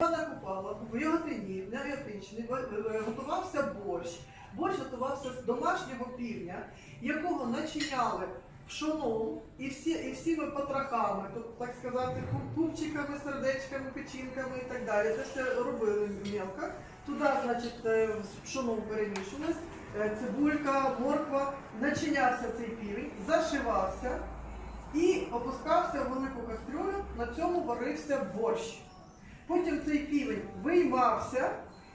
Вона купала в Яготині, на Яготинщині го- е, готувався борщ. Борщ готувався з домашнього півня, якого начиняли пшоном і, всі, і всіми потрохами, тобто, так сказати, купчиками, сердечками, печінками і так далі. Це все робили мелко. Туди, значить, е, з пшоном перемішувалось, е, цибулька, морква, начинявся цей півень, зашивався і опускався в велику кастрюлю, на цьому варився борщ. Потім цей півень виймався,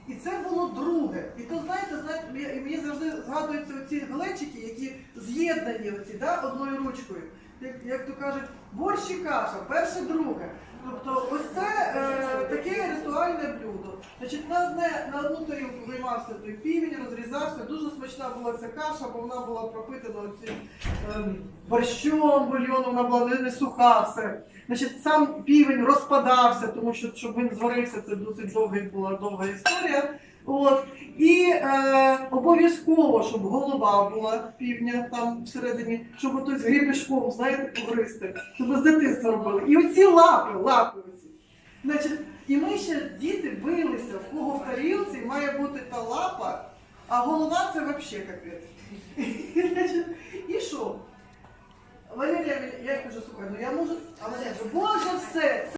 і це було друге. І то знаєте, знаєте, мені- завжди згадуються оці глечики, які з'єднані оці, да, одною ручкою. Як, як то кажуть, борщ і каша, перше, друге. Тобто ось це е, таке ритуальне блюдо. Значить, на, на одну тарілку виймався той півень, розрізався. Дуже смачна була ця каша, бо вона була пропитана цим ем, борщом, бульйоном, вона була не, не суха все. Значить, сам півень розпадався, тому що щоб він зварився, це досить довга була довга історія. От. І е, обов'язково, щоб голова була півня там всередині, щоб ото з грібешком, знаєте, погристи, щоб з дитинства робили. І оці лапи, лапи оці. Значить, і ми ще діти билися, в кого має бути та лапа, а голова це взагалі капець. І що? Валерія, я кажу, слухай, ну я можу, але Боже все,